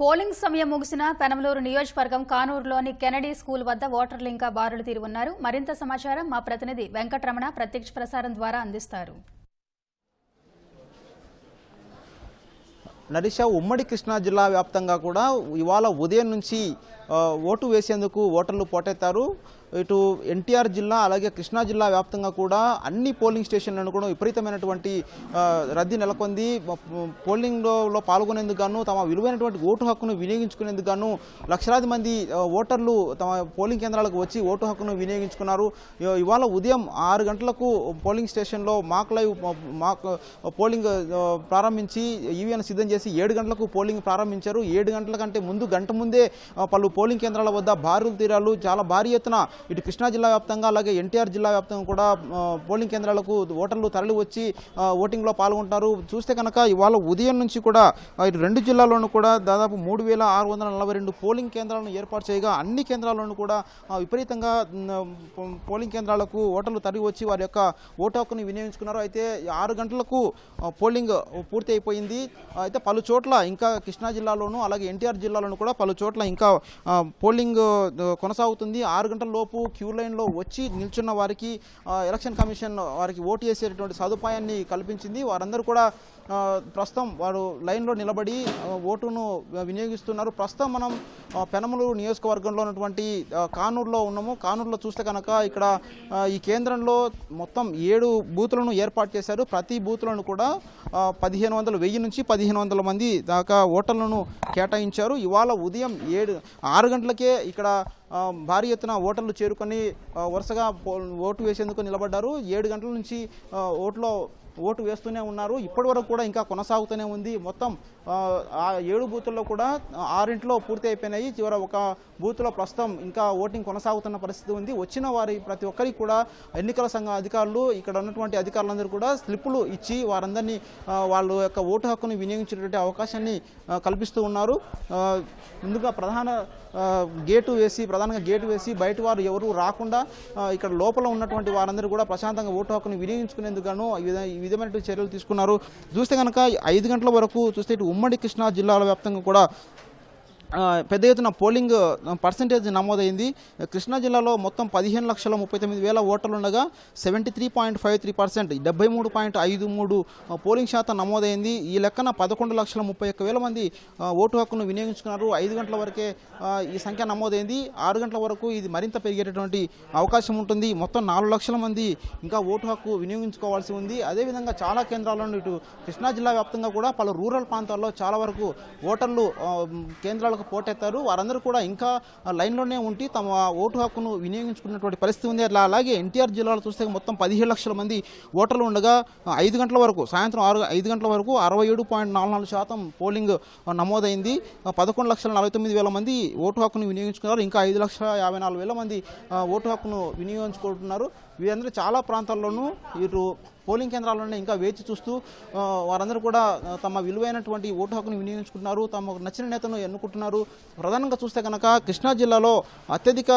Polling సమయం ముగిసిన పెనమలూరు నియోజకవర్గం కానూరులోని కెనడీ స్కూల్ వద్ద ఓటర్లు ఇంకా బారులు తీరి ఉన్నారు మరింత సమాచారం మా ప్రతినిధి వెంకటరమణ ప్రత్యక్ష ప్రసారం ద్వారా అందిస్తారు. నరిష ఉమ్మడి కృష్ణా జిల్లా వ్యాప్తంగా కూడా ఇవాళ ఉదయం నుంచి ఓటు వేసేందుకు ఓటర్లు పోటెత్తారు. ఇటు ఎన్టీఆర్ జిల్లా అలాగే కృష్ణా జిల్లా వ్యాప్తంగా కూడా అన్ని పోలింగ్ స్టేషన్లను కూడా విపరీతమైనటువంటి రద్దీ నెలకొంది. పోలింగ్లో పాల్గొనేందుకు గాను తమ విలువైనటువంటి ఓటు హక్కును వినియోగించుకునేందుకు గాను లక్షలాది మంది ఓటర్లు తమ పోలింగ్ కేంద్రాలకు వచ్చి ఓటు హక్కును వినియోగించుకున్నారు. ఇవాళ ఉదయం ఆరు గంటలకు పోలింగ్ స్టేషన్లో మాక్ లైవ్ మాక్ పోలింగ్ ప్రారంభించి ఈవీఎం సిద్ధం చేసి ఏడు గంటలకు పోలింగ్ ప్రారంభించారు. ఏడు గంటల కంటే ముందు గంట ముందే పలు పోలింగ్ కేంద్రాల వద్ద భారీలు తీరాలు చాలా భారీ ఎత్తున ఇటు కృష్ణా జిల్లా వ్యాప్తంగా అలాగే ఎన్టీఆర్ జిల్లా వ్యాప్తంగా కూడా పోలింగ్ కేంద్రాలకు ఓటర్లు తరలి వచ్చి ఓటింగ్లో పాల్గొంటారు. చూస్తే కనుక ఇవాళ ఉదయం నుంచి కూడా ఇటు రెండు జిల్లాల్లోనూ కూడా దాదాపు మూడు వేల ఆరు వందల నలభై రెండు పోలింగ్ కేంద్రాలను ఏర్పాటు చేయగా అన్ని కేంద్రాల్లోనూ కూడా విపరీతంగా పో- పోలింగ్ కేంద్రాలకు ఓటర్లు తరలి వచ్చి వారి యొక్క ఓటు హక్కుని వినియోగించుకున్నారు. అయితే ఆరు గంటలకు పోలింగ్ పూర్తి అయిపోయింది. అయితే పలు చోట్ల ఇంకా కృష్ణా జిల్లాలోనూ అలాగే ఎన్టీఆర్ జిల్లాలోనూ కూడా పలు చోట్ల ఇంకా పోలింగ్ కొనసాగుతుంది. ఆరు గంటల లోపు క్యూ లైన్లో వచ్చి నిల్చున్న వారికి ఎలక్షన్ కమిషన్ వారికి ఓటు వేసేటటువంటి సదుపాయాన్ని కల్పించింది. వారందరూ కూడా ప్రస్తుతం వారు లైన్లో నిలబడి ఓటును వినియోగిస్తున్నారు. ప్రస్తుతం మనం పెనమలూరు నియోజకవర్గంలో ఉన్నటువంటి కానూరులో ఉన్నాము. కానూరులో చూస్తే కనుక ఇక్కడ ఈ కేంద్రంలో మొత్తం ఏడు బూతులను ఏర్పాటు చేశారు. ప్రతి బూతులను కూడా పదిహేను వందల వెయ్యి నుంచి పదిహేను వందల మంది దాకా ఓటర్లను కేటాయించారు. ఇవాళ ఉదయం ఏడు ఆరు గంటలకే ఇక్కడ భారీ ఎత్తున ఓటర్లు చేరుకొని వరుసగా ఓటు వేసేందుకు నిలబడ్డారు. ఏడు గంటల నుంచి ఓట్లో ఓటు వేస్తూనే ఉన్నారు. ఇప్పటి వరకు కూడా ఇంకా కొనసాగుతూనే ఉంది. మొత్తం ఆ, ఏడు బూతుల్లో కూడా ఆరింట్లో పూర్తి అయిపోయినాయి. చివర ఒక బూత్లో ప్రస్తుతం ఇంకా ఓటింగ్ కొనసాగుతున్న పరిస్థితి ఉంది. వచ్చిన వారి ప్రతి ఒక్కరికి కూడా ఎన్నికల సంఘ అధికారులు ఇక్కడ ఉన్నటువంటి అధికారులందరూ కూడా స్లిప్పులు ఇచ్చి వారందరినీ వాళ్ళ యొక్క ఓటు హక్కును వినియోగించేటువంటి అవకాశాన్ని కల్పిస్తూ ఉన్నారు. ముందుగా ప్రధాన గేటు వేసి ప్రధానంగా గేటు వేసి బయట వారు ఎవరు రాకుండా ఇక్కడ లోపల ఉన్నటువంటి వారందరూ కూడా ప్రశాంతంగా ఓటు హక్కును వినియోగించుకునేందుకు గాను ఈ విధమైన విధమైనటువంటి చర్యలు తీసుకున్నారు. చూస్తే కనుక ఐదు గంటల వరకు చూస్తే ఇటు ఉమ్మడి కృష్ణా జిల్లాల వ్యాప్తంగా కూడా పెద్ద ఎత్తున పోలింగ్ పర్సంటేజ్ నమోదైంది. కృష్ణా జిల్లాలో మొత్తం పదిహేను లక్షల ముప్పై తొమ్మిది వేల ఓటర్లు ఉండగా seventy three point five three percent డెబ్బై మూడు పాయింట్ ఐదు మూడు పోలింగ్ శాతం నమోదైంది. ఈ లెక్కన పదకొండు లక్షల ముప్పై ఒక్క వేల మంది ఓటు హక్కును వినియోగించుకున్నారు. ఐదు గంటల వరకే ఈ సంఖ్య నమోదైంది. ఆరు గంటల వరకు ఇది మరింత పెరిగేటటువంటి అవకాశం ఉంటుంది. మొత్తం నాలుగు లక్షల మంది ఇంకా ఓటు హక్కు వినియోగించుకోవాల్సి ఉంది. అదేవిధంగా చాలా కేంద్రాలను ఇటు కృష్ణా జిల్లా వ్యాప్తంగా కూడా పలు రూరల్ ప్రాంతాల్లో చాలా వరకు ఓటర్లు కేంద్రాలు వాళ్ళకు పోటెత్తారు. వారందరూ కూడా ఇంకా లైన్లోనే ఉండి తమ ఓటు హక్కును వినియోగించుకున్నటువంటి పరిస్థితి ఉంది. అలా అలాగే ఎన్టీఆర్ జిల్లాలో చూస్తే మొత్తం పదిహేడు లక్షల మంది ఓటర్లు ఉండగా ఐదు గంటల వరకు సాయంత్రం ఆరు ఐదు గంటల వరకు అరవై ఏడు పాయింట్ నాలుగు నాలుగు శాతం పోలింగ్ నమోదైంది. పదకొండు లక్షల నలభై తొమ్మిది వేల మంది ఓటు హక్కును వినియోగించుకున్నారు. ఇంకా ఐదు లక్షల యాభై నాలుగు వేల మంది ఓటు హక్కును వినియోగించుకుంటున్నారు. వీరందరూ చాలా ప్రాంతాల్లోనూ ఇటు పోలింగ్ కేంద్రాల్లోనే ఇంకా వేచి చూస్తూ వారందరూ కూడా తమ విలువైనటువంటి ఓటు హక్కును వినియోగించుకుంటున్నారు తమకు నచ్చిన నేతను ఎన్నుకుంటున్నారు. ప్రధానంగా చూస్తే కనుక కృష్ణా జిల్లాలో అత్యధిక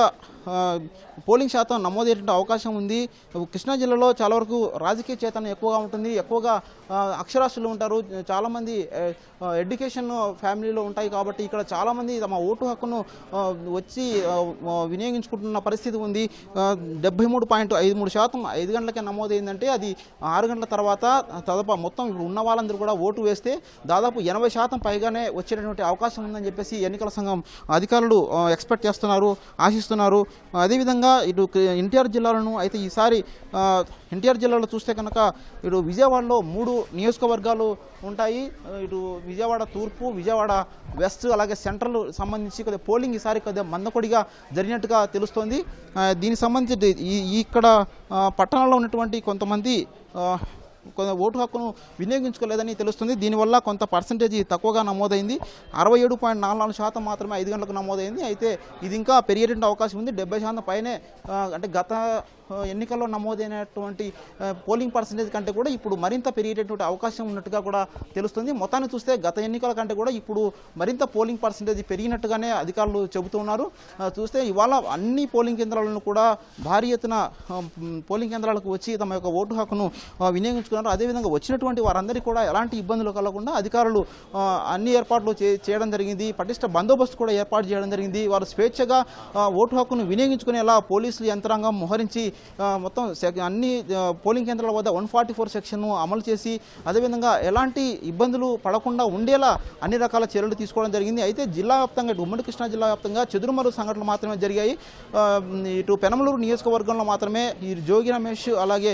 పోలింగ్ శాతం నమోదయ్యేటువంటి అవకాశం ఉంది. కృష్ణా జిల్లాలో చాలా వరకు రాజకీయ చేతన ఎక్కువగా ఉంటుంది. ఎక్కువగా అక్షరాస్యులు ఉంటారు. చాలామంది ఎడ్యుకేషన్ ఫ్యామిలీలో ఉంటాయి కాబట్టి ఇక్కడ చాలామంది తమ ఓటు హక్కును వచ్చి వినియోగించుకుంటున్న పరిస్థితి ఉంది. డెబ్బై మూడు పాయింట్ ఐదు మూడు శాతం ఐదు గంటలకే నమోదైందంటే అది ఆరు గంటల తర్వాత తదప మొత్తం ఇప్పుడు ఉన్న వాళ్ళందరూ కూడా ఓటు వేస్తే దాదాపు ఎనభై శాతం పైగానే వచ్చేటటువంటి అవకాశం ఉందని చెప్పేసి ఎన్నికల సంఘం అధికారులు ఎక్స్పెక్ట్ చేస్తున్నారు ఆశిస్తున్నారు. అదేవిధంగా ఇటు ఎన్టీఆర్ జిల్లాలను అయితే ఈసారి ఎన్టీఆర్ జిల్లాలో చూస్తే కనుక ఇటు విజయవాడలో మూడు నియోజకవర్గాలు ఉంటాయి. ఇటు విజయవాడ తూర్పు విజయవాడ వెస్ట్ అలాగే సెంట్రల్ సంబంధించి కొద్దిగా పోలింగ్ ఈసారి కొద్దిగా మందకొడిగా జరిగినట్టుగా తెలుస్తోంది. దీనికి సంబంధించి ఈ ఇక్కడ పట్టణంలో ఉన్నటువంటి కొంతమంది ఓటు హక్కును వినియోగించుకోలేదని తెలుస్తుంది. దీనివల్ల కొంత పర్సంటేజ్ తక్కువగా నమోదైంది. అరవై ఏడు పాయింట్ నాలుగు నాలుగు శాతం మాత్రమే ఐదు గంటలకు నమోదైంది. అయితే ఇది ఇంకా పెరిగేటువంటి అవకాశం ఉంది. డెబ్బై శాతం పైనే అంటే గత ఎన్నికల్లో నమోదైనటువంటి పోలింగ్ పర్సంటేజ్ కంటే కూడా ఇప్పుడు మరింత పెరిగేటటువంటి అవకాశం ఉన్నట్టుగా కూడా తెలుస్తుంది. మొత్తాన్ని చూస్తే గత ఎన్నికల కంటే కూడా ఇప్పుడు మరింత పోలింగ్ పర్సంటేజ్ పెరిగినట్టుగానే అధికారులు చెబుతున్నారు చూస్తే ఇవాళ అన్ని పోలింగ్ కేంద్రాలను కూడా భారీ ఎత్తున పోలింగ్ కేంద్రాలకు వచ్చి తమ యొక్క ఓటు హక్కును ఆ, వినియోగించుకున్నారు అదేవిధంగా వచ్చినటువంటి వారందరికీ కూడా ఎలాంటి ఇబ్బందులు కలగకుండా అధికారులు అన్ని ఏర్పాట్లు చే- చేయడం జరిగింది. పటిష్ట బందోబస్తు కూడా ఏర్పాటు చేయడం జరిగింది. వారు స్వేచ్ఛగా ఓటు హక్కును వినియోగించుకునేలా పోలీసులు యంత్రాంగం మోహరించి మొత్తం అన్ని పోలింగ్ కేంద్రాల వద్ద వన్ ఫార్టీ ఫోర్ సెక్షన్ను అమలు చేసి అదేవిధంగా ఎలాంటి ఇబ్బందులు పడకుండా ఉండేలా అన్ని రకాల చర్యలు తీసుకోవడం జరిగింది. అయితే జిల్లా వ్యాప్తంగా ఉమ్మడి కృష్ణా జిల్లా వ్యాప్తంగా చెదురుమరు సంఘటనలు మాత్రమే జరిగాయి. ఇటు పెనమలూరు నియోజకవర్గంలో మాత్రమే ఈ జోగి రమేష్ అలాగే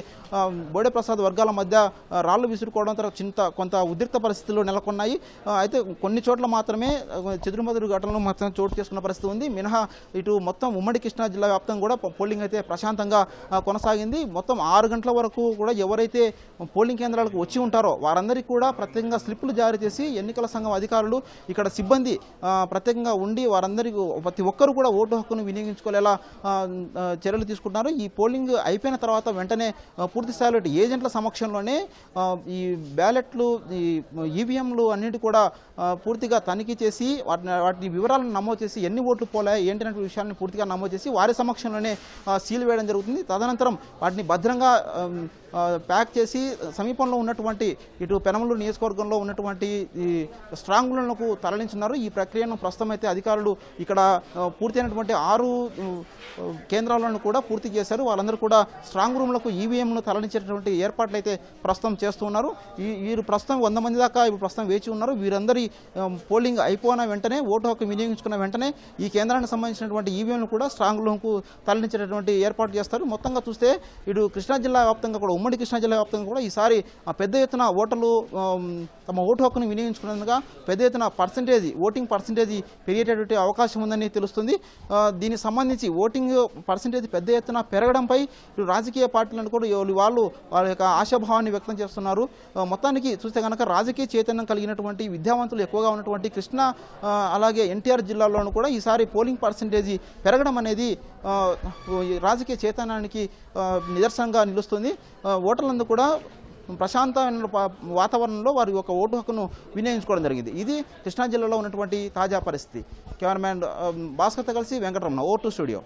బోడే ప్రసాద్ వర్గాల మధ్య మధ్య రాళ్ళు విసురుకోవడం తర్వాత చింత కొంత ఉద్రిక్త పరిస్థితులు నెలకొన్నాయి. అయితే కొన్ని చోట్ల మాత్రమే ఆ, చెదురుమదురు ఘటనలు మాత్రం చోటు చేసుకున్న పరిస్థితి ఉంది. మినహా ఇటు మొత్తం ఉమ్మడి కృష్ణా జిల్లా వ్యాప్తంగా కూడా పోలింగ్ అయితే ప్రశాంతంగా కొనసాగింది. మొత్తం ఆరు గంటల వరకు కూడా ఎవరైతే పోలింగ్ కేంద్రాలకు వచ్చి ఉంటారో వారందరికీ కూడా ప్రత్యేకంగా స్లిప్పులు జారీ చేసి ఎన్నికల సంఘం అధికారులు ఇక్కడ సిబ్బంది ప్రత్యేకంగా ఉండి వారందరికీ ప్రతి ఒక్కరు కూడా ఓటు హక్కును వినియోగించుకోలేలా చర్యలు తీసుకుంటున్నారు. ఈ పోలింగ్ అయిపోయిన తర్వాత వెంటనే పూర్తి స్థాయిలో ఏజెంట్ల సమక్షంలో ఆ, ఈ బ్యాలెట్లు ఈ ఈవీఎంలు అన్నిటి కూడా పూర్తిగా తనిఖీ చేసి వాటిని వాటి వివరాలను నమోదు చేసి ఎన్ని ఓట్లు పోలాయి ఏంటనే విషయాన్ని పూర్తిగా నమోదు చేసి వారి సమక్షంలోనే సీల్ వేయడం జరుగుతుంది. తదనంతరం వాటిని భద్రంగా ప్యాక్ చేసి సమీపంలో ఉన్నటువంటి ఇటు పెనమలూరు నియోజకవర్గంలో ఉన్నటువంటి ఈ స్ట్రాంగ్ రూమ్లకు తరలించున్నారు. ఈ ప్రక్రియను ప్రస్తుతం అయితే అధికారులు ఇక్కడ పూర్తయినటువంటి ఆరు కేంద్రాలను కూడా పూర్తి చేశారు. వాళ్ళందరూ కూడా స్ట్రాంగ్ రూమ్లకు ఈవీఎంను తరలించేటటువంటి ఏర్పాట్లు అయితే ప్రస్తుతం చేస్తున్నారు ఈ వీరు ప్రస్తుతం వంద మంది దాకా ఇప్పుడు ప్రస్తుతం వేచి ఉన్నారు. వీరందరి పోలింగ్ అయిపోయిన వెంటనే ఓటు హక్కు వినియోగించుకున్న వెంటనే ఈ కేంద్రానికి సంబంధించినటువంటి ఈవీఎంలు కూడా స్ట్రాంగ్ రూమ్కు తరలించేటటువంటి ఏర్పాటు చేస్తారు. మొత్తంగా చూస్తే ఇటు కృష్ణా జిల్లా వ్యాప్తంగా కూడా ఉమ్మడి కృష్ణా జిల్లా వ్యాప్తంగా కూడా ఈసారి పెద్ద ఎత్తున ఓటర్లు తమ ఓటు హక్కును వినియోగించుకునేందుకు పెద్ద ఎత్తున పర్సంటేజ్ ఓటింగ్ పర్సంటేజ్ పెరిగేటటువంటి అవకాశం ఉందని తెలుస్తుంది. దీనికి సంబంధించి ఓటింగ్ పర్సంటేజ్ పెద్ద ఎత్తున పెరగడంపై రాజకీయ పార్టీలను కూడా వాళ్ళు వాళ్ళ యొక్క భావాన్ని వ్యక్తం చేస్తున్నారు. మొత్తానికి చూస్తే కనుక రాజకీయ చైతన్యం కలిగినటువంటి విద్యావంతులు ఎక్కువగా ఉన్నటువంటి కృష్ణా అలాగే ఎన్టీఆర్ జిల్లాలోనూ కూడా ఈసారి పోలింగ్ పర్సంటేజ్ పెరగడం అనేది రాజకీయ చైతన్యానికి నిదర్శనంగా నిలుస్తుంది. ఓటర్లందు ఓటర్లందరూ కూడా ప్రశాంతమైన వాతావరణంలో వారి యొక్క ఓటు హక్కును వినియోగించుకోవడం జరిగింది. ఇది కృష్ణా జిల్లాలో ఉన్నటువంటి తాజా పరిస్థితి. కెమెరామ్యాన్ భాస్కర్తో కలిసి వెంకటరమణ ఓ స్టూడియో.